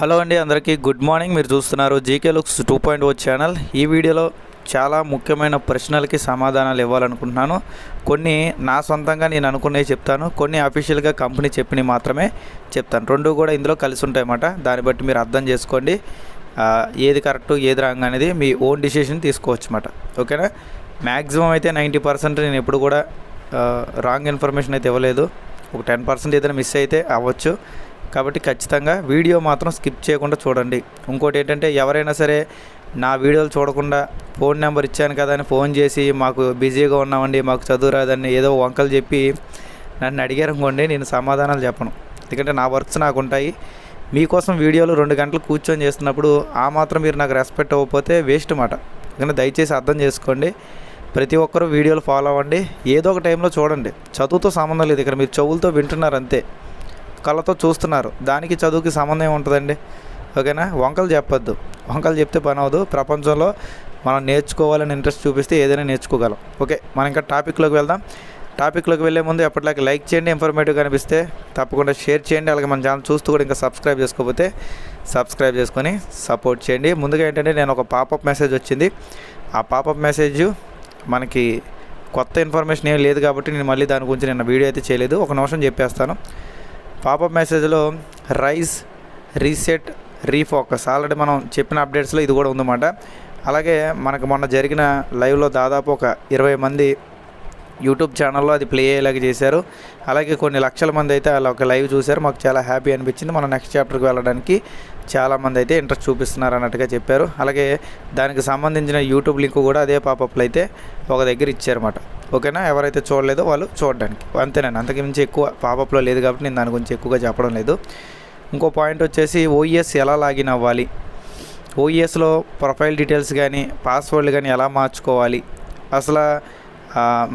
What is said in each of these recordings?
Hello అండి అందరికీ good morning. మీరు చూస్తున్నారు GK looks two point O channel. ఈ వీడియోలో చాలా ముఖ్యమైన ప్రశ్నలకి సమాధానాలు ఇవ్వాలనుకుంటున్నాను. కొన్ని నా సొంతంగా నేను అనుకునేవి చెప్తాను. కొన్ని అఫీషియల్గా కంపెనీ చెప్పినవి మాత్రమే చెప్తాను. రెండు కూడా ఇందులో కలిసి ఉంటాయన్నమాట దాన్ని బట్టి మీరు అర్థం చేసుకోండి. ఏది కరెక్ట్ ఏది రాంగ్ అనేది మీ ఓన్ డిసిషన్ తీసుకోవచ్చు అన్నమాట. ఓకేనా మ్యాక్సిమం అయితే నైంటీ పర్సెంట్ నేను ఎప్పుడు కూడా రాంగ్ ఇన్ఫర్మేషన్ అయితే ఇవ్వలేదు. ఒక టెన్ పర్సెంట్ ఏదైనా మిస్ అయితే అవ్వచ్చు. కాబట్టి ఖచ్చితంగా వీడియో మాత్రం స్కిప్ చేయకుండా చూడండి. ఇంకోటి ఏంటంటే ఎవరైనా సరే నా వీడియోలు చూడకుండా ఫోన్ నెంబర్ ఇచ్చాను కదా అని ఫోన్ చేసి మాకు బిజీగా ఉన్నామండి మాకు చదువు రాదని ఏదో వంకలు చెప్పి నన్ను అడిగారు అనుకోండి నేను సమాధానాలు చెప్పను. ఎందుకంటే నా వర్క్స్ నాకు ఉంటాయి. మీకోసం వీడియోలు రెండు గంటలు కూర్చొని చేస్తున్నప్పుడు ఆ మాత్రం మీరు నాకు రెస్పెక్ట్ అవ్వకపోతే వేస్ట్ మాట. ఎందుకంటే దయచేసి అర్థం చేసుకోండి. ప్రతి ఒక్కరూ వీడియోలు ఫాలో అవ్వండి. ఏదో ఒక టైంలో చూడండి. చదువుతో సంబంధం లేదు. ఇక్కడ మీరు చెవులతో వింటున్నారు అంతే. కళ్ళతో చూస్తున్నారు. దానికి చదువుకి సంబంధం ఏముంటుందండి? ఓకేనా? వంకలు చెప్పొద్దు. వంకలు చెప్తే పని అవ్వదు. ప్రపంచంలో మనం నేర్చుకోవాలని ఇంట్రెస్ట్ చూపిస్తే ఏదైనా నేర్చుకోగలం. ఓకే మనం ఇంకా టాపిక్లోకి వెళ్దాం. టాపిక్లోకి వెళ్ళే ముందు ఎప్పటిలాగా లైక్ చేయండి. ఇన్ఫర్మేటివ్ కనిపిస్తే తప్పకుండా షేర్ చేయండి. అలాగే మన ఛానల్ చూస్తూ కూడా ఇంకా సబ్స్క్రైబ్ చేసుకోకపోతే సబ్స్క్రైబ్ చేసుకొని సపోర్ట్ చేయండి. ముందుగా ఏంటంటే నేను ఒక పాపప్ మెసేజ్ వచ్చింది. ఆ పాపప్ మెసేజ్ మనకి కొత్త ఇన్ఫర్మేషన్ ఏం లేదు కాబట్టి నేను మళ్ళీ దాని గురించి నిన్న వీడియో అయితే చేయలేదు. ఒక నిమిషం చెప్పేస్తాను. పాపప్ మెసేజ్లో రైస్ రీసెట్ రీఫోకస్. ఆల్రెడీ మనం చెప్పిన అప్డేట్స్లో ఇది కూడా ఉందన్నమాట. అలాగే మనకు మొన్న జరిగిన లైవ్లో దాదాపు ఒక ఇరవై మంది యూట్యూబ్ ఛానల్లో అది ప్లే అయ్యేలాగా చేశారు. అలాగే కొన్ని లక్షల మంది అయితే అలా ఒక లైవ్ చూశారు. మాకు చాలా హ్యాపీ అనిపించింది. మనం నెక్స్ట్ చాప్టర్కి వెళ్ళడానికి చాలామంది అయితే ఇంట్రెస్ట్ చూపిస్తున్నారు అన్నట్టుగా చెప్పారు. అలాగే దానికి సంబంధించిన యూట్యూబ్ లింక్ కూడా అదే పాపప్లు అయితే ఒక దగ్గర ఇచ్చారన్నమాట. ఓకేనా? ఎవరైతే చూడలేదో వాళ్ళు చూడడానికి. అంతేనండి. అంతకుమించి ఎక్కువ పాపప్లో లేదు కాబట్టి నేను దాని గురించి ఎక్కువగా చెప్పడం లేదు. ఇంకో పాయింట్ వచ్చేసి ఓఈఎస్ ఎలా లాగిన్ అవ్వాలి? ఓఈఎస్లో ప్రొఫైల్ డీటెయిల్స్ కానీ పాస్వర్డ్లు కానీ ఎలా మార్చుకోవాలి? అసలు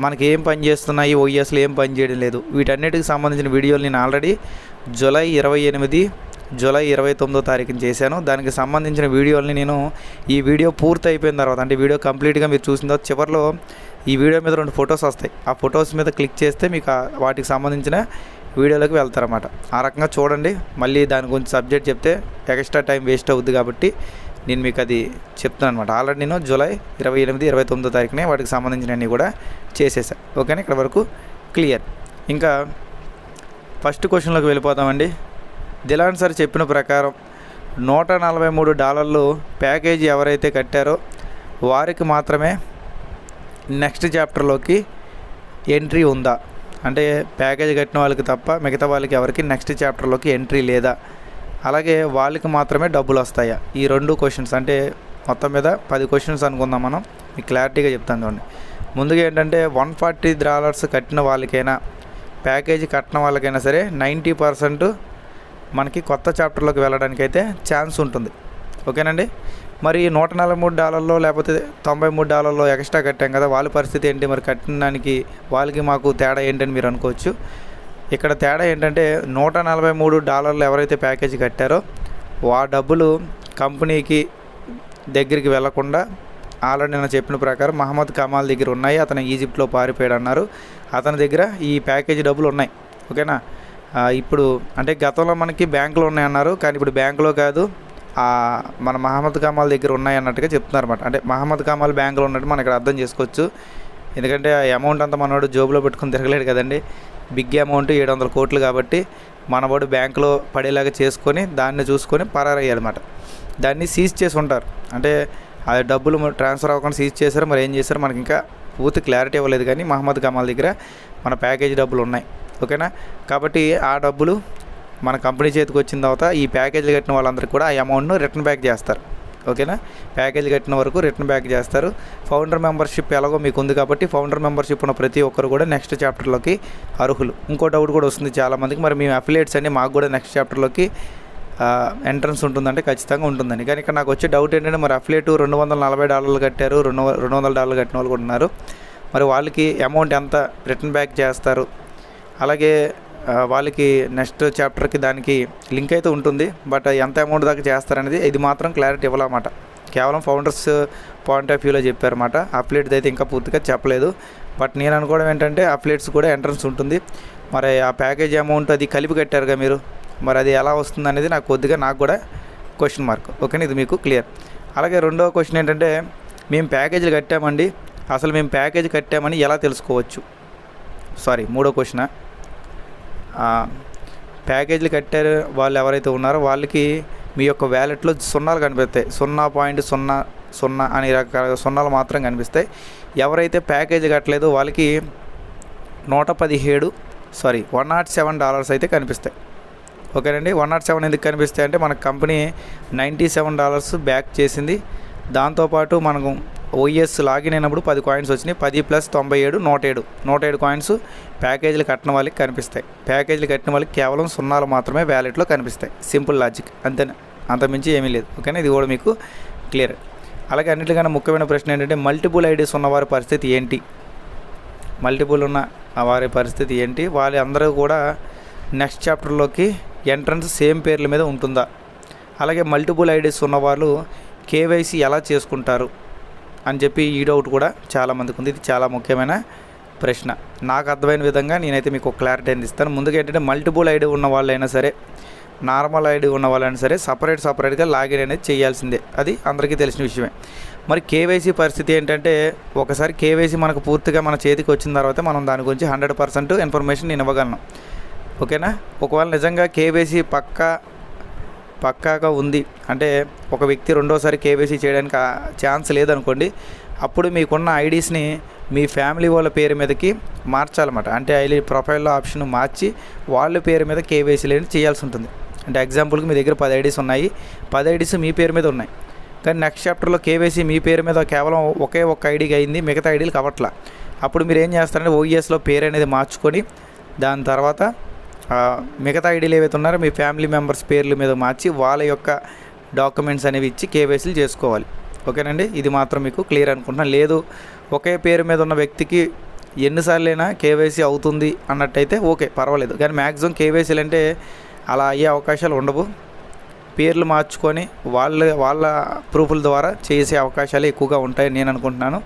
మనకి ఏం పని చేస్తున్నాయి? ఓఈఎస్లో ఏం పని చేయడం లేదు. వీటన్నిటికి సంబంధించిన వీడియోలు నేను ఆల్రెడీ జూలై ఇరవై ఎనిమిది జూలై ఇరవై తొమ్మిదో తారీఖున చేశాను. దానికి సంబంధించిన వీడియోల్ని నేను ఈ వీడియో పూర్తి అయిపోయిన తర్వాత అంటే వీడియో కంప్లీట్గా మీరు చూసిన తర్వాత చివరిలో ఈ వీడియో మీద రెండు ఫొటోస్ వస్తాయి. ఆ ఫొటోస్ మీద క్లిక్ చేస్తే మీకు వాటికి సంబంధించిన వీడియోలోకి వెళ్తారన్నమాట. ఆ రకంగా చూడండి. మళ్ళీ దాని గురించి సబ్జెక్ట్ చెప్తే ఎక్స్ట్రా టైం వేస్ట్ అవుద్ది కాబట్టి నేను మీకు అది చెప్తాను అనమాట ఆల్రెడీ నేను జూలై ఇరవై ఎనిమిది ఇరవై తొమ్మిదో తారీఖునే వాటికి సంబంధించినవన్నీ కూడా చేసేసాను ఓకేనా? ఇక్కడ వరకు క్లియర్. ఇంకా ఫస్ట్ క్వశ్చన్లోకి వెళ్ళిపోతామండి. దిలాన్ సార్ చెప్పిన ప్రకారం నూట నలభై మూడు డాలర్లు ప్యాకేజీ ఎవరైతే కట్టారో వారికి మాత్రమే నెక్స్ట్ చాప్టర్లోకి ఎంట్రీ ఉందా? అంటే ప్యాకేజ్ కట్టిన వాళ్ళకి తప్ప మిగతా వాళ్ళకి ఎవరికి నెక్స్ట్ చాప్టర్లోకి ఎంట్రీ లేదా? అలాగే వాళ్ళకి మాత్రమే డబ్బులు వస్తాయా? ఈ రెండు క్వశ్చన్స్ అంటే మొత్తం మీద పది క్వశ్చన్స్ అనుకుందాం మనం. మీకు క్లారిటీగా చెప్తాను చూడండి. ముందుగా ఏంటంటే వన్ ఫార్టీ డాలర్స్ కట్టిన వాళ్ళకైనా ప్యాకేజీ కట్టిన వాళ్ళకైనా సరే నైంటీ పర్సెంట్ మనకి కొత్త చాప్టర్లోకి వెళ్ళడానికి అయితే ఛాన్స్ ఉంటుంది. ఓకేనండి? మరి నూట నలభై మూడు డాలర్లో లేకపోతే తొంభై మూడు డాలర్లో ఎక్స్ట్రా కట్టాం కదా వాళ్ళ పరిస్థితి ఏంటి? మరి కట్టడానికి వాళ్ళకి మాకు తేడా ఏంటని మీరు అనుకోవచ్చు. ఇక్కడ తేడా ఏంటంటే నూట నలభై మూడు డాలర్లు ఎవరైతే ప్యాకేజ్ కట్టారో ఆ డబ్బులు కంపెనీకి దగ్గరికి వెళ్ళకుండా ఆల్రెడీ నేను చెప్పిన ప్రకారం మహమ్మద్ కమాల్ దగ్గర ఉన్నాయి. అతను ఈజిప్ట్లో పారిపోయాడు అన్నారు. అతని దగ్గర ఈ ప్యాకేజీ డబ్బులు ఉన్నాయి. ఓకేనా? ఇప్పుడు అంటే గతంలో మనకి బ్యాంకులో ఉన్నాయి అన్నారు కానీ ఇప్పుడు బ్యాంకులో కాదు మన మహమ్మద్ కమాల్ దగ్గర ఉన్నాయి అన్నట్టుగా చెప్తున్నారు అనమాట అంటే మహమ్మద్ కమాల్ బ్యాంకులో ఉన్నట్టు మనం ఇక్కడ అర్థం చేసుకోవచ్చు. ఎందుకంటే ఆ అమౌంట్ అంతా మనోడు జోబులో పెట్టుకుని తిరగలేడు కదండి. బిగ్ అమౌంట్ ఏడు వందల కోట్లు కాబట్టి మనవాడు బ్యాంకులో పడేలాగా చేసుకొని దాన్ని చూసుకొని పరారయ్యాడనమాట దాన్ని సీజ్ చేసి ఉంటారు. అంటే ఆ డబ్బులు ట్రాన్స్ఫర్ అవ్వకుండా సీజ్ చేశారు మరి ఏం చేశారు? మనకి ఇంకా పూర్తి క్లారిటీ ఇవ్వలేదు కానీ మహమ్మద్ కమాల్ దగ్గర మన ప్యాకేజీ డబ్బులు ఉన్నాయి. ఓకేనా? కాబట్టి ఆ డబ్బులు మన కంపెనీ చేతికి వచ్చిన తర్వాత ఈ ప్యాకేజీలు కట్టిన వాళ్ళందరికీ కూడా ఆ అమౌంట్ను రిటర్న్ బ్యాక్ చేస్తారు. ఓకేనా? ప్యాకేజీ కట్టిన వరకు రిటర్న్ బ్యాక్ చేస్తారు. ఫౌండర్ మెంబర్షిప్ ఎలాగో మీకు ఉంది కాబట్టి ఫౌండర్ మెంబర్షిప్ ఉన్న ప్రతి ఒక్కరు కూడా నెక్స్ట్ చాప్టర్లోకి అర్హులు. ఇంకో డౌట్ కూడా వస్తుంది చాలామందికి. మరి మేము అఫిలియేట్స్ అన్ని మాకు కూడా నెక్స్ట్ చాప్టర్లోకి ఎంట్రన్స్ ఉంటుందంటే ఖచ్చితంగా ఉంటుందండి. కానీ ఇక్కడ నాకు వచ్చే డౌట్ ఏంటంటే మరి అఫిలేటు రెండు వందల నలభై డాలర్లు కట్టారు. రెండు రెండు వందల డాలర్లు కట్టిన వాళ్ళు కూడా ఉన్నారు. మరి వాళ్ళకి అమౌంట్ ఎంత రిటర్న్ బ్యాక్ చేస్తారు? అలాగే వాళ్ళకి నెక్స్ట్ చాప్టర్కి దానికి లింక్ అయితే ఉంటుంది బట్ ఎంత అమౌంట్ దాకా చేస్తారనేది ఇది మాత్రం క్లారిటీ ఇవ్వాలన్నమాట. కేవలం ఫౌండర్స్ పాయింట్ ఆఫ్ వ్యూలో చెప్పారన్నమాట. అప్లేట్ అయితే ఇంకా పూర్తిగా చెప్పలేదు. బట్ నేను అనుకోవడం ఏంటంటే అప్లేట్స్ కూడా ఎంట్రన్స్ ఉంటుంది. మరి ఆ ప్యాకేజ్ అమౌంట్ అది కలిపి కట్టారుగా మీరు? మరి అది ఎలా వస్తుంది అనేది నాకు కొద్దిగా నాకు కూడా క్వశ్చన్ మార్క్ ఓకేనా ఇది మీకు క్లియర్ అలాగే రెండవ క్వశ్చన్ ఏంటంటే మేము ప్యాకేజీలు కట్టామండి. అసలు మేము ప్యాకేజీ కట్టామని ఎలా తెలుసుకోవచ్చు? సారీ మూడో క్వశ్చన్ ప్యాకేజీలు కట్టారు వాళ్ళు ఎవరైతే ఉన్నారో వాళ్ళకి మీ యొక్క వ్యాలెట్లో సున్నాలు కనిపిస్తాయి. సున్నా పాయింట్ సున్నా సున్నా అనే రకాల సున్నాలు మాత్రం కనిపిస్తాయి. ఎవరైతే ప్యాకేజీ కట్టలేదో వాళ్ళకి నూట పదిహేడు sorry one not seven dollars అయితే కనిపిస్తాయి. ఓకేనండి? వన్ నాట్ సెవెన్ ఎందుకు కనిపిస్తాయి అంటే మన company ninety seven dollars back చేసింది. దాంతోపాటు మనకు ఓఎస్ లాగిన్ అయినప్పుడు పది కాయిన్స్ వచ్చినాయి. పది ప్లస్ తొంభై ఏడు నూట ఏడు. నూట ఏడు కాయిన్స్ ప్యాకేజీలు కట్టిన వాళ్ళకి కనిపిస్తాయి. ప్యాకేజీలు కట్టిన వాళ్ళకి కేవలం సున్నాలు మాత్రమే వ్యాలెట్లో కనిపిస్తాయి. సింపుల్ లాజిక్ అంతేనే? అంతమించి ఏమీ లేదు. ఓకేనా? ఇది కూడా మీకు క్లియర్ అలాగే అన్నిటికన్నా ముఖ్యమైన ప్రశ్న ఏంటంటే మల్టిపుల్ ఐడీస్ ఉన్నవారి పరిస్థితి ఏంటి? మల్టిపుల్ ఉన్న వారి పరిస్థితి ఏంటి? వాళ్ళందరూ కూడా నెక్స్ట్ చాప్టర్లోకి ఎంట్రన్స్ సేమ్ పేర్ల మీద ఉంటుందా? అలాగే మల్టిపుల్ ఐడీస్ ఉన్నవాళ్ళు కేవైసీ ఎలా చేసుకుంటారు? అని చెప్పి ఈ డౌట్ కూడా చాలామందికి ఉంది. ఇది చాలా ముఖ్యమైన ప్రశ్న. నాకు అర్థమైన విధంగా నేనైతే మీకు క్లారిటీ అందిస్తాను ముందుగా ఏంటంటే మల్టిపుల్ ఐడి ఉన్న వాళ్ళైనా సరే నార్మల్ ఐడి ఉన్న వాళ్ళైనా సరే సపరేట్ సపరేట్గా లాగిన్ అనేది చేయాల్సిందే. అది అందరికీ తెలిసిన విషయమే. మరి కేవైసీ పరిస్థితి ఏంటంటే ఒకసారి కేవైసీ మనకు పూర్తిగా మన చేతికి వచ్చిన తర్వాత మనం దాని గురించి హండ్రెడ్ పర్సెంట్ ఇన్ఫర్మేషన్ ఇవ్వగలను. ఓకేనా? ఒకవేళ నిజంగా కేవైసీ పక్కా పక్కాగా ఉంది. అంటే ఒక వ్యక్తి రెండోసారి కేవైసీ చేయడానికి ఛాన్స్ లేదనుకోండి అప్పుడు మీకున్న ఐడీస్ని మీ ఫ్యామిలీ వాళ్ళ పేరు మీదకి మార్చాలన్నమాట. అంటే ఐడి ప్రొఫైల్లో ఆప్షన్ మార్చి వాళ్ళ పేరు మీద కేవైసీ లేని చేయాల్సి ఉంటుంది. అంటే ఎగ్జాంపుల్కి మీ దగ్గర పది ఐడీస్ ఉన్నాయి పది ఐడీస్ మీ పేరు మీద ఉన్నాయి. కానీ నెక్స్ట్ చాప్టర్లో కేవైసీ మీ పేరు మీద కేవలం ఒకే ఒక్క ఐడికి అయింది మిగతా ఐడీలు కవట్లా. అప్పుడు మీరు ఏం చేస్తారంటే ఓఈఎస్లో పేరు అనేది మార్చుకొని దాని తర్వాత మిగతా ఐడీలు ఏవైతే ఉన్నారో మీ ఫ్యామిలీ మెంబర్స్ పేర్ల మీద మార్చి వాళ్ళ యొక్క డాక్యుమెంట్స్ అనేవి ఇచ్చి కేవైసీలు చేసుకోవాలి. ఓకేనండి? ఇది మాత్రం మీకు క్లియర్ అనుకుంటున్నాను లేదు ఒకే పేరు మీద ఉన్న వ్యక్తికి ఎన్నిసార్లైనా కేవైసీ అవుతుంది అన్నట్టయితే ఓకే పర్వాలేదు. కానీ మ్యాక్సిమం కేవైసీలు అంటే అలా అయ్యే అవకాశాలు ఉండవు. పేర్లు మార్చుకొని వాళ్ళ వాళ్ళ ప్రూఫ్ల ద్వారా చేసే అవకాశాలు ఎక్కువగా ఉంటాయని నేను అనుకుంటున్నాను.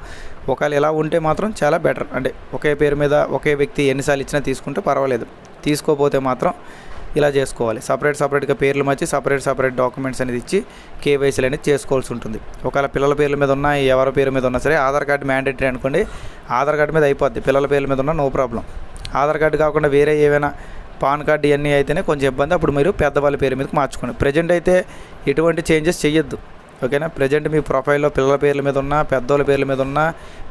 ఒకవేళ ఇలా ఉంటే మాత్రం చాలా బెటర్. అంటే ఒకే పేరు మీద ఒకే వ్యక్తి ఎన్నిసార్లు ఇచ్చినా తీసుకుంటే పర్వాలేదు. తీసుకోకపోతే మాత్రం ఇలా చేసుకోవాలి. సపరేట్ సపరేట్గా పేర్లు మార్చి సపరేట్ సపరేట్ డాక్యుమెంట్స్ అనేది ఇచ్చి కేవైసీలు అనేది చేసుకోవాల్సి ఉంటుంది. ఒకవేళ పిల్లల పేర్ల మీద ఉన్నా ఎవరి పేరు మీద ఉన్నా సరే ఆధార్ కార్డు మ్యాండేటరీ అనుకోండి ఆధార్ కార్డు మీద అయిపోద్ది. పిల్లల పేర్ల మీద ఉన్నా నో ప్రాబ్లం. ఆధార్ కార్డు కాకుండా వేరే ఏవైనా పాన్ కార్డు ఇవన్నీ అయితేనే కొంచెం ఇబ్బంది. అప్పుడు మీరు పెద్దవాళ్ళ పేరు మీదకి మార్చుకోండి. ప్రజెంట్ అయితే ఎటువంటి చేంజెస్ చేయొద్దు ఓకేనా? ప్రజెంట్ మీ ప్రొఫైల్లో పిల్లల పేర్ల మీద ఉన్నా పెద్దోళ్ళ పేర్ల మీద ఉన్నా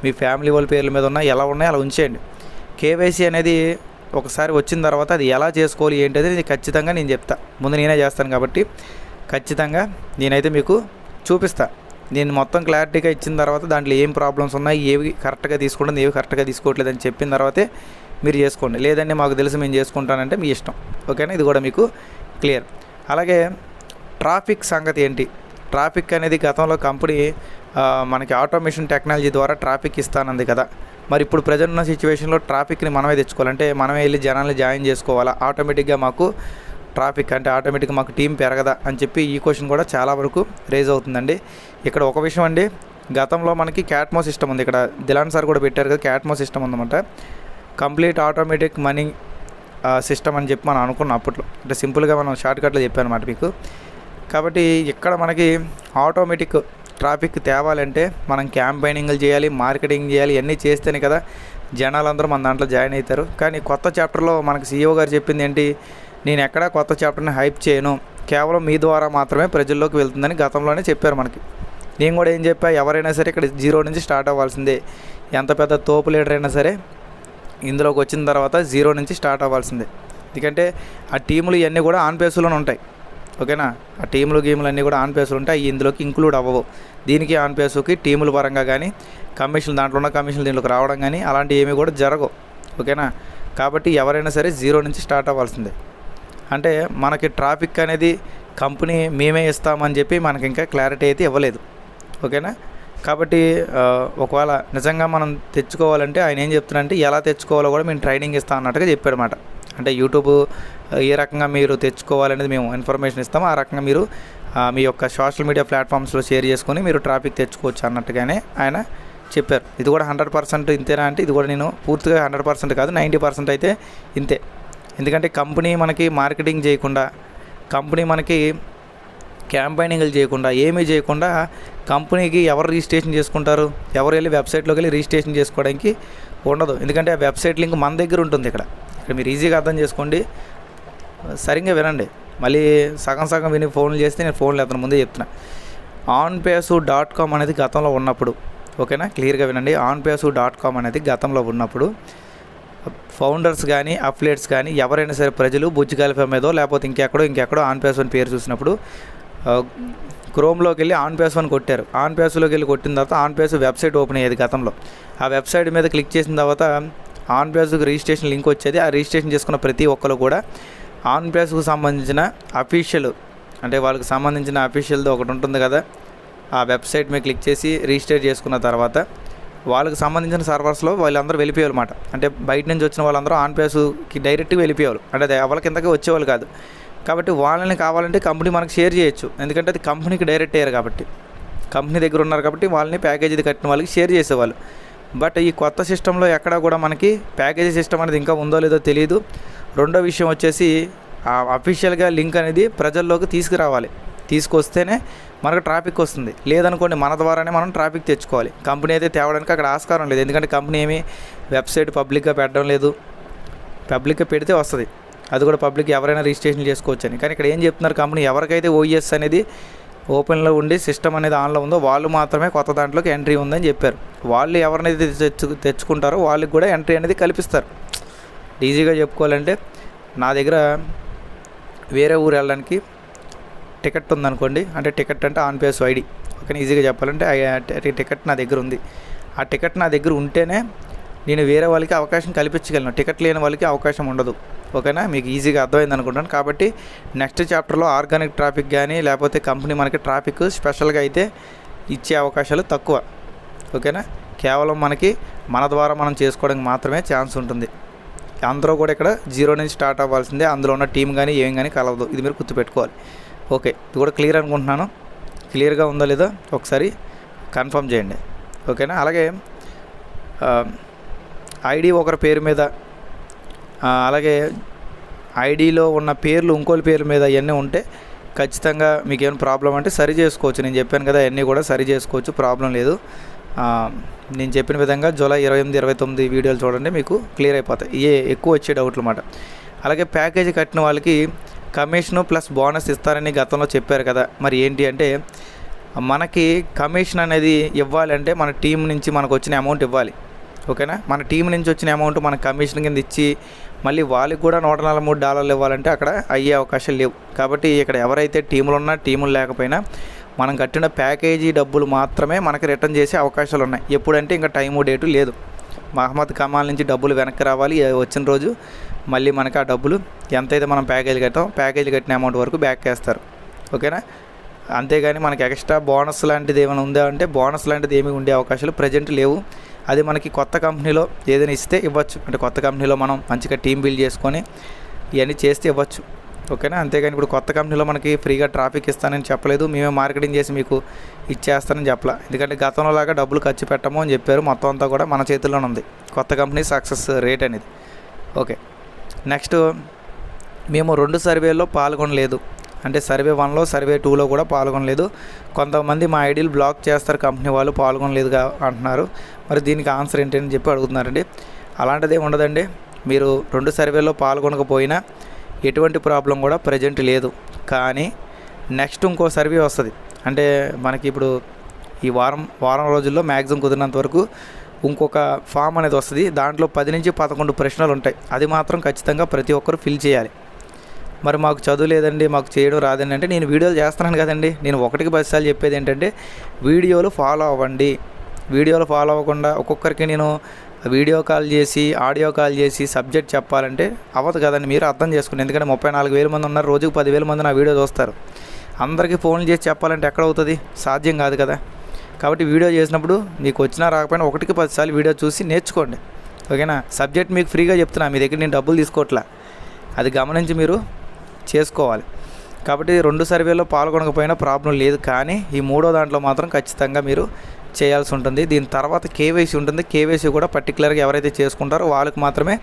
మీ ఫ్యామిలీ వాళ్ళ పేర్ల మీద ఉన్నా ఎలా ఉన్నాయో అలా ఉంచేయండి. కేవైసీ అనేది ఒకసారి వచ్చిన తర్వాత అది ఎలా చేసుకోవాలి ఏంటి అనేది ఖచ్చితంగా నేను చెప్తా. ముందు నేనే చేస్తాను కాబట్టి ఖచ్చితంగా నేనైతే మీకు చూపిస్తా. నేను మొత్తం క్లారిటీగా ఇచ్చిన తర్వాత దాంట్లో ఏం ప్రాబ్లమ్స్ ఉన్నాయి ఏవి కరెక్ట్గా తీసుకుంటుంది ఏవి కరెక్ట్గా తీసుకోవట్లేదు అని చెప్పిన తర్వాతే మీరు చేసుకోండి. లేదండి మాకు తెలిసి మేము చేసుకుంటానంటే మీ ఇష్టం. ఓకేనా? ఇది కూడా మీకు క్లియర్. అలాగే ట్రాఫిక్ సంగతి ఏంటి? ట్రాఫిక్ అనేది గతంలో కంపెనీ మనకి ఆటోమేషన్ టెక్నాలజీ ద్వారా ట్రాఫిక్ ఇస్తానంది కదా. మరి ఇప్పుడు ప్రజెంట్ ఉన్న సిచ్యువేషన్లో ట్రాఫిక్ని మనమే తెచ్చుకోవాలంటే మనమే వెళ్ళి జనాల్ని జాయిన్ చేసుకోవాలా? ఆటోమేటిక్గా మాకు ట్రాఫిక్ అంటే ఆటోమేటిక్గా మాకు టీం పెరగదా? అని చెప్పి ఈ క్వశ్చన్ కూడా చాలా వరకు రేజ్ అవుతుందండి. ఇక్కడ ఒక విషయం అండి. గతంలో మనకి క్యాట్మో సిస్టమ్ ఉంది. ఇక్కడ దిలాన్ సార్ కూడా పెట్టారు కదా క్యాట్మో సిస్టమ్ ఉందన్నమాట. కంప్లీట్ ఆటోమేటిక్ మనీ సిస్టమ్ అని చెప్పి మనం అనుకున్నాం అప్పట్లో. అంటే సింపుల్గా మనం షార్ట్కట్లో చెప్పాను అనమాట మీకు. కాబట్టి ఇక్కడ మనకి ఆటోమేటిక్ ట్రాఫిక్ తేవాలంటే మనం క్యాంపెయినింగ్లు చేయాలి మార్కెటింగ్ చేయాలి ఇవన్నీ చేస్తేనే కదా జనాలందరూ మన దాంట్లో జాయిన్ అవుతారు. కానీ కొత్త చాప్టర్లో మనకి సీఈఓ గారు చెప్పింది ఏంటి నేను ఎక్కడా కొత్త చాప్టర్ని హైప్ చేయను. కేవలం మీ ద్వారా మాత్రమే ప్రజల్లోకి వెళ్తుందని గతంలోనే చెప్పారు మనకి. నేను కూడా ఏం చెప్పా ఎవరైనా సరే ఇక్కడ జీరో నుంచి స్టార్ట్ అవ్వాల్సిందే. ఎంత పెద్ద తోపు లీడర్ అయినా సరే ఇందులోకి వచ్చిన తర్వాత జీరో నుంచి స్టార్ట్ అవ్వాల్సిందే. ఎందుకంటే ఆ టీములు ఇవన్నీ కూడా ఆన్ పేసులోనే ఉంటాయి. ఓకేనా? ఆ టీములు గేములు అన్నీ కూడా ఆన్ పేసులు ఉంటాయి. ఇందులోకి ఇంక్లూడ్ అవ్వవు. దీనికి ఆన్ పేసుకి టీముల పరంగా కానీ కమిషన్ దాంట్లో ఉన్న కమిషన్లు దీంట్లోకి రావడం కానీ అలాంటివి ఏమీ కూడా జరగవు. ఓకేనా? కాబట్టి ఎవరైనా సరే జీరో నుంచి స్టార్ట్ అవ్వాల్సిందే. అంటే మనకి ట్రాఫిక్ అనేది కంపెనీ మేమే ఇస్తామని చెప్పి మనకి ఇంకా క్లారిటీ అయితే ఇవ్వలేదు. ఓకేనా? కాబట్టి ఒకవేళ నిజంగా మనం తెచ్చుకోవాలంటే ఆయన ఏం చెప్తున్నారంటే ఎలా తెచ్చుకోవాలో కూడా మేము ట్రైనింగ్ ఇస్తాం అన్నట్టుగా చెప్పాడు అంటే యూట్యూబ్ ఏ రకంగా మీరు తెచ్చుకోవాలనేది మేము ఇన్ఫర్మేషన్ ఇస్తాము. ఆ రకంగా మీరు మీ యొక్క సోషల్ మీడియా ప్లాట్ఫామ్స్లో షేర్ చేసుకొని మీరు ట్రాఫిక్ తెచ్చుకోవచ్చు అన్నట్టుగానే ఆయన చెప్పారు. ఇది కూడా హండ్రెడ్ పర్సెంట్ ఇంతేనా అంటే ఇది కూడా నేను పూర్తిగా హండ్రెడ్ పర్సెంట్ కాదు నైంటీ పర్సెంట్ అయితే ఇంతే. ఎందుకంటే కంపెనీ మనకి మార్కెటింగ్ చేయకుండా కంపెనీ మనకి క్యాంపైనింగ్లు చేయకుండా ఏమీ చేయకుండా కంపెనీకి ఎవరు రిజిస్ట్రేషన్ చేసుకుంటారు ఎవరు వెళ్ళి వెబ్సైట్లోకి వెళ్ళి రిజిస్ట్రేషన్ చేసుకోవడానికి ఉండదు. ఎందుకంటే ఆ వెబ్సైట్ లింక్ మన దగ్గర ఉంటుంది ఇక్కడ. ఇక్కడ మీరు ఈజీగా అర్థం చేసుకోండి. సరిగ్గా వినండి. మళ్ళీ సగం సగం విని ఫోన్లు చేస్తే నేను ఫోన్లు అతను ముందే చెప్తున్నా. ఆన్ పేసు డాట్ కామ్ అనేది గతంలో ఉన్నప్పుడు ఓకేనా? క్లియర్గా వినండి. ఆన్ పేసు డాట్ కామ్ అనేది గతంలో ఉన్నప్పుడు ఫౌండర్స్ కానీ అఫ్లేట్స్ కానీ ఎవరైనా సరే ప్రజలు బుజ్జిగాలిఫా మీదో లేకపోతే ఇంకెక్కడో ఇంకెక్కడో ఆన్ పేస్ అని పేరు చూసినప్పుడు క్రోమ్లోకి వెళ్ళి ఆన్ పేస్ అని కొట్టారు. ఆన్ పేస్లోకి వెళ్ళి కొట్టిన తర్వాత ఆన్ పేస్ వెబ్సైట్ ఓపెన్ అయ్యేది గతంలో. ఆ వెబ్సైట్ మీద క్లిక్ చేసిన తర్వాత ఆన్ పేస్కి రిజిస్ట్రేషన్ లింక్ వచ్చేది. ఆ రిజిస్ట్రేషన్ చేసుకున్న ప్రతి ఒక్కరు కూడా ఆన్ పేస్కు సంబంధించిన అఫీషియల్ అంటే వాళ్ళకి సంబంధించిన అఫీషియల్ది ఒకటి ఉంటుంది కదా ఆ వెబ్సైట్ మీద క్లిక్ చేసి రిజిస్టర్ చేసుకున్న తర్వాత వాళ్ళకి సంబంధించిన సర్వర్స్లో వాళ్ళందరూ వెళ్ళిపోయారు అంటే బయట నుంచి వచ్చిన వాళ్ళందరూ ఆన్ పేస్కి డైరెక్ట్గా వెళ్ళిపోయారు అంటే అది ఎవరి కిందకి వచ్చేవాళ్ళు కాదు. కాబట్టి వాళ్ళని కావాలంటే కంపెనీ మనకు షేర్ చేయొచ్చు. ఎందుకంటే అది కంపెనీకి డైరెక్ట్ అయ్యారు కాబట్టి. కంపెనీ దగ్గర ఉన్నారు కాబట్టి వాళ్ళని ప్యాకేజీ కట్టిన వాళ్ళకి షేర్ చేసేవాళ్ళు. బట్ ఈ కొత్త సిస్టంలో ఎక్కడ కూడా మనకి ప్యాకేజీ సిస్టమ్ అనేది ఇంకా ఉందో లేదో తెలియదు రెండో విషయం వచ్చేసి అఫీషియల్గా లింక్ అనేది ప్రజల్లోకి తీసుకురావాలి. తీసుకొస్తేనే మనకు ట్రాఫిక్ వస్తుంది. లేదనుకోండి మన ద్వారానే మనం ట్రాఫిక్ తెచ్చుకోవాలి. కంపెనీ అయితే తేవడానికి అక్కడ ఆస్కారం లేదు. ఎందుకంటే కంపెనీ ఏమి వెబ్సైట్ పబ్లిక్గా పెట్టడం లేదు. పబ్లిక్గా పెడితే వస్తుంది. అది కూడా పబ్లిక్ ఎవరైనా రిజిస్ట్రేషన్ చేసుకోవచ్చు అని కానీ ఇక్కడ ఏం చెప్తున్నారు కంపెనీ? ఎవరికైతే ఓఈఎస్ అనేది ఓపెన్లో ఉండి సిస్టమ్ అనేది ఆన్లో ఉందో వాళ్ళు మాత్రమే కొత్త దాంట్లోకి ఎంట్రీ ఉందని చెప్పారు. వాళ్ళు ఎవరినైతే తెచ్చు తెచ్చుకుంటారో వాళ్ళకి కూడా ఎంట్రీ అనేది కల్పిస్తారు. ఈజీగా చెప్పుకోవాలంటే నా దగ్గర వేరే ఊరు వెళ్ళడానికి టికెట్ ఉందనుకోండి అంటే టికెట్ అంటే ఆన్ పేస్ ఐడి. ఓకే ఈజీగా చెప్పాలంటే టికెట్ నా దగ్గర ఉంది. ఆ టికెట్ నా దగ్గర ఉంటేనే నేను వేరే వాళ్ళకి అవకాశం కల్పించగలను. టికెట్ లేని వాళ్ళకి అవకాశం ఉండదు. ఓకేనా? మీకు ఈజీగా అర్థమైంది అనుకుంటాను. కాబట్టి నెక్స్ట్ చాప్టర్లో ఆర్గానిక్ ట్రాఫిక్ కానీ లేకపోతే కంపెనీ మనకి ట్రాఫిక్ స్పెషల్గా అయితే ఇచ్చే అవకాశాలు తక్కువ. ఓకేనా? కేవలం మనకి మన ద్వారా మనం చేసుకోవడానికి మాత్రమే ఛాన్స్ ఉంటుంది. అందరూ కూడా ఇక్కడ జీరో నుంచి స్టార్ట్ అవ్వాల్సిందే. అందులో ఉన్న టీం కానీ ఏం కానీ కలవదు. ఇది మీరు గుర్తుపెట్టుకోవాలి. ఓకే ఇది కూడా క్లియర్ అనుకుంటున్నాను. క్లియర్గా ఉందో లేదో? ఒకసారి కన్ఫర్మ్ చేయండి. ఓకేనా? అలాగే ఐడి ఒకరి పేరు మీద అలాగే ఐడిలో ఉన్న పేర్లు ఇంకోటి పేర్ల మీద ఇవన్నీ ఉంటే ఖచ్చితంగా మీకు ఏమైనా ప్రాబ్లం అంటే సరి చేసుకోవచ్చు. నేను చెప్పాను కదా అవన్నీ కూడా సరి చేసుకోవచ్చు. ప్రాబ్లం లేదు. నేను చెప్పిన విధంగా జూలై ఇరవై ఎనిమిది ఇరవై తొమ్మిది వీడియోలు చూడండి మీకు క్లియర్ అయిపోతాయి. ఏ ఎక్కువ వచ్చే డౌట్లు అన్నమాట. అలాగే ప్యాకేజీ కట్టిన వాళ్ళకి కమిషను ప్లస్ బోనస్ ఇస్తారని గతంలో చెప్పారు కదా. మరి ఏంటి అంటే మనకి కమిషన్ అనేది ఇవ్వాలి అంటే మన టీం నుంచి మనకు వచ్చిన అమౌంట్ ఇవ్వాలి. ఓకేనా? మన టీం నుంచి వచ్చిన అమౌంట్ మన కమిషన్ కింద ఇచ్చి మళ్ళీ వాళ్ళకి కూడా నూట నలభై మూడు డాలర్లు ఇవ్వాలంటే అక్కడ అయ్యే అవకాశాలు లేవు. కాబట్టి ఇక్కడ ఎవరైతే టీములు ఉన్నా టీములు లేకపోయినా మనం కట్టిన ప్యాకేజీ డబ్బులు మాత్రమే మనకి రిటర్న్ చేసే అవకాశాలు ఉన్నాయి. ఎప్పుడంటే ఇంకా టైము డేటు లేదు. మహమ్మద్ కమాల్ నుంచి డబ్బులు వెనక్కి రావాలి. వచ్చిన రోజు మళ్ళీ మనకి ఆ డబ్బులు ఎంతైతే మనం ప్యాకేజీ కట్టాం ప్యాకేజీ కట్టిన అమౌంట్ వరకు బ్యాక్ వేస్తారు ఓకేనా? అంతేగాని మనకి ఎక్స్ట్రా బోనస్ లాంటిది ఏమైనా ఉందా అంటే బోనస్ లాంటిది ఏమి ఉండే అవకాశాలు ప్రజెంట్ లేవు. అది మనకి కొత్త కంపెనీలో ఏదైనా ఇస్తే ఇవ్వచ్చు. అంటే కొత్త కంపెనీలో మనం మంచిగా టీం బిల్డ్ చేసుకొని ఇవన్నీ చేస్తే ఇవ్వచ్చు. ఓకేనా? అంతేగాని ఇప్పుడు కొత్త కంపెనీలో మనకి ఫ్రీగా ట్రాఫిక్ ఇస్తానని చెప్పలేదు. మేమే మార్కెటింగ్ చేసి మీకు ఇచ్చేస్తానని చెప్పలా. ఎందుకంటే గతంలో లాగా డబ్బులు ఖర్చు పెట్టము అని చెప్పారు. మొత్తం అంతా కూడా మన చేతుల్లోనే ఉంది. కొత్త కంపెనీ సక్సెస్ రేట్ అనేది. ఓకే. నెక్స్ట్ మేము రెండు సర్వేల్లో పాల్గొనలేదు. అంటే సర్వే వన్లో సర్వే టూలో కూడా పాల్గొనలేదు. కొంతమంది మా ఐడీలు బ్లాక్ చేస్తారు కంపెనీ వాళ్ళు పాల్గొనలేదుగా అంటున్నారు. మరి దీనికి ఆన్సర్ ఏంటని చెప్పి అడుగుతున్నారండి. అలాంటిది ఉండదండి. మీరు రెండు సర్వేలో పాల్గొనకపోయినా ఎటువంటి ప్రాబ్లం కూడా ప్రజెంట్ లేదు. కానీ నెక్స్ట్ ఇంకో సర్వే వస్తుంది. అంటే మనకి ఇప్పుడు ఈ వారం వారం రోజుల్లో మ్యాక్సిమం కుదిరినంత వరకు ఇంకొక ఫామ్ అనేది వస్తుంది. దాంట్లో పది నుంచి పదకొండు ప్రశ్నలు ఉంటాయి. అది మాత్రం ఖచ్చితంగా ప్రతి ఒక్కరు ఫిల్ చేయాలి. మరి మాకు చదువు లేదండి మాకు చేయడం రాదండి. అంటే నేను వీడియోలు చేస్తున్నాను కదండి. నేను ఒకటికి బస్సాలు చెప్పేది ఏంటంటే వీడియోలు ఫాలో అవ్వండి. వీడియోలు ఫాలో అవ్వకుండా ఒక్కొక్కరికి నేను వీడియో కాల్ చేసి ఆడియో కాల్ చేసి సబ్జెక్ట్ చెప్పాలంటే అవ్వదు కదండి. మీరు అర్థం చేసుకోండి ఎందుకంటే ముప్పై నాలుగు వేల మంది ఉన్నారు రోజుకు పదివేల మంది నా వీడియో చూస్తారు. అందరికీ ఫోన్లు చేసి చెప్పాలంటే ఎక్కడ అవుతుంది? సాధ్యం కాదు కదా. కాబట్టి వీడియో చేసినప్పుడు మీకు వచ్చినా రాకపోయినా ఒకటికి పదిసార్లు వీడియో చూసి నేర్చుకోండి. ఓకేనా? సబ్జెక్ట్ మీకు ఫ్రీగా చెప్తున్నా మీ దగ్గర నేను డబ్బులు తీసుకోవట్లా. అది గమనించి మీరు చేసుకోవాలి. కాబట్టి రెండు సర్వేలో పాల్గొనకపోయినా ప్రాబ్లం లేదు. కానీ ఈ మూడో దాంట్లో మాత్రం ఖచ్చితంగా మీరు చేయాల్సి ఉంటుంది. దీని తర్వాత కేవైసీ ఉంటుంది. కేవైసీ కూడా పర్టికులర్గా ఎవరైతే చేసుకుంటారో వాళ్ళకి మాత్రమే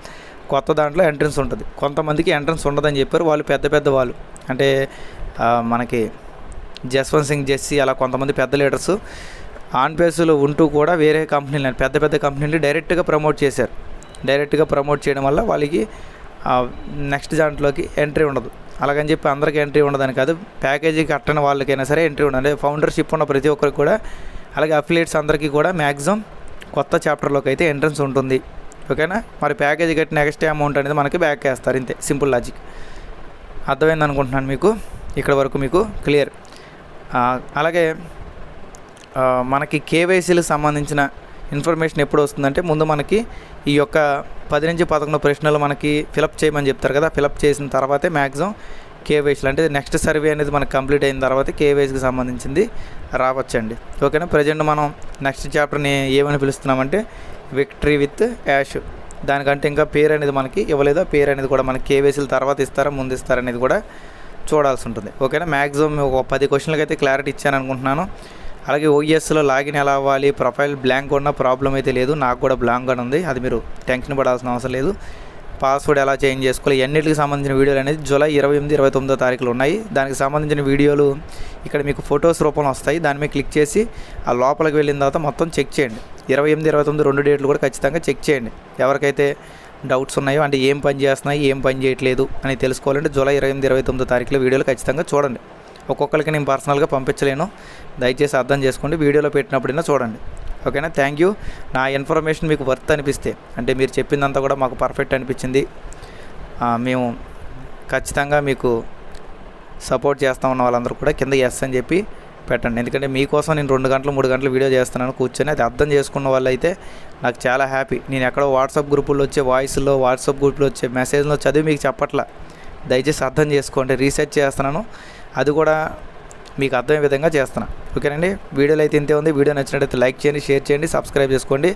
కొత్త దాంట్లో ఎంట్రన్స్ ఉంటుంది. కొంతమందికి ఎంట్రన్స్ ఉండదని చెప్పారు. వాళ్ళు పెద్ద పెద్ద వాళ్ళు. అంటే మనకి జస్వంత్ సింగ్ జెస్సీ అలా కొంతమంది పెద్ద లీడర్స్. ఆన్ బేస్లో ఉంటూ కూడా వేరే కంపెనీలు పెద్ద పెద్ద కంపెనీలు డైరెక్ట్గా ప్రమోట్ చేశారు. డైరెక్ట్గా ప్రమోట్ చేయడం వల్ల వాళ్ళకి నెక్స్ట్ దాంట్లోకి ఎంట్రీ ఉండదు. అలాగని చెప్పి అందరికీ ఎంట్రీ ఉండదని కాదు ప్యాకేజీ కట్టని వాళ్ళకైనా సరే ఎంట్రీ ఉండదు. అంటే ఫౌండర్షిప్ ఉన్న ప్రతి ఒక్కరికి కూడా అలాగే అఫిలియేట్స్ అందరికీ కూడా మ్యాక్సిమం కొత్త చాప్టర్లోకి అయితే ఎంట్రన్స్ ఉంటుంది. ఓకేనా మరి ప్యాకేజీ కట్టిన ఎక్స్ట్రా అమౌంట్ అనేది మనకి బ్యాక్ వేస్తారు ఇంతే. సింపుల్ లాజిక్ అర్థమైంది అనుకుంటున్నాను మీకు? ఇక్కడ వరకు మీకు క్లియర్ అలాగే మనకి కేవైసీలకు సంబంధించిన ఇన్ఫర్మేషన్ ఎప్పుడు వస్తుందంటే ముందు మనకి ఈ యొక్క పది నుంచి పదకొండు ప్రశ్నలు మనకి ఫిలప్ చేయమని చెప్తారు కదా. ఫిలప్ చేసిన తర్వాతే మ్యాక్సిమం కేవైసీలు అంటే నెక్స్ట్ సర్వే అనేది మనకి కంప్లీట్ అయిన తర్వాత కేవైసీకి సంబంధించింది రావచ్చండి. ఓకేనా? ప్రజెంట్ మనం నెక్స్ట్ చాప్టర్ని ఏమని పిలుస్తున్నామంటే విక్టరీ విత్ యాష్. దానికంటే ఇంకా పేరు అనేది మనకి ఇవ్వలేదు? ఆ పేరు అనేది కూడా మనకి కేవైసీల తర్వాత ఇస్తారా ముందు ఇస్తారా అనేది కూడా చూడాల్సి ఉంటుంది. ఓకేనా? మ్యాక్సిమం ఒక పది క్వశ్చన్లకి అయితే క్లారిటీ ఇచ్చాను అనుకుంటున్నాను. అలాగే ఓఎస్లో లాగిన్ ఎలా అవ్వాలి? ప్రొఫైల్ బ్లాంక్ ఉన్న ప్రాబ్లం అయితే లేదు. నాకు కూడా బ్లాంక్గా ఉంది. అది మీరు టెన్షన్ పడాల్సిన అవసరం లేదు. పాస్వర్డ్ ఎలా చేంజ్ చేసుకోవాలి? ఎన్నిటికి సంబంధించిన వీడియోలు అనేది జూలై ఇరవై ఎనిమిది ఇరవై తొమ్మిదో తారీఖులు ఉన్నాయి. దానికి సంబంధించిన వీడియోలు ఇక్కడ మీకు ఫొటోస్ రూపంలో వస్తాయి. దాని మీద క్లిక్ చేసి ఆ లోపలికి వెళ్ళిన తర్వాత మొత్తం చెక్ చేయండి. ఇరవై ఎనిమిది ఇరవై తొమ్మిది రెండు డేట్లు కూడా ఖచ్చితంగా చెక్ చేయండి. ఎవరికైతే డౌట్స్ ఉన్నాయో అంటే ఏం పని చేస్తున్నాయి ఏం పని చేయట్లేదు అని తెలుసుకోవాలంటే జూలై ఇరవై ఎనిమిది ఇరవై తొమ్మిదో తారీఖులో వీడియోలు ఖచ్చితంగా చూడండి. ఒక్కొక్కరికి నేను పర్సనల్గా పంపించలేను. దయచేసి అర్థం చేసుకోండి. వీడియోలో పెట్టినప్పుడైనా చూడండి. ఓకేనా? Thank you. నా ఇన్ఫర్మేషన్ మీకు వర్త్ అనిపిస్తే అంటే మీరు చెప్పిందంతా కూడా మాకు పర్ఫెక్ట్ అనిపించింది. మేము ఖచ్చితంగా మీకు సపోర్ట్ చేస్తా ఉన్న వాళ్ళందరూ కూడా కింద ఎస్ అని చెప్పి పెట్టండి. ఎందుకంటే మీకోసం నేను రెండు గంటలు మూడు గంటలు వీడియో చేస్తున్నాను కూర్చొని. అది అర్థం చేసుకున్న వాళ్ళు అయితే నాకు చాలా హ్యాపీ నేను ఎక్కడో వాట్సాప్ గ్రూపుల్లో వచ్చే వాయిస్లో వాట్సాప్ గ్రూప్లో వచ్చే మెసేజ్లో చదివి మీకు చెప్పట్లా. దయచేసి అర్థం చేసుకోండి. రీసెర్చ్ చేస్తున్నాను. అది కూడా మీకు అర్థమయ్యే విధంగా చేస్తున్నాను ఓకేనండి? వీడియోలో అయితే ఇంతే ఉంది. వీడియో నచ్చినట్లయితే లైక్ చేయండి షేర్ చేయండి సబ్స్క్రైబ్ చేసుకోండి.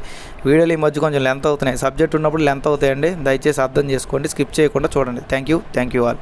వీడియోలు ఈ మధ్య కొంచెం లెంత్ అవుతున్నాయి. సబ్జెక్ట్ ఉన్నప్పుడు లెంత్ అవుతాయండి. దయచేసి అర్థం చేసుకోండి స్కిప్ చేయకుండా చూడండి. Thank you. Thank you all.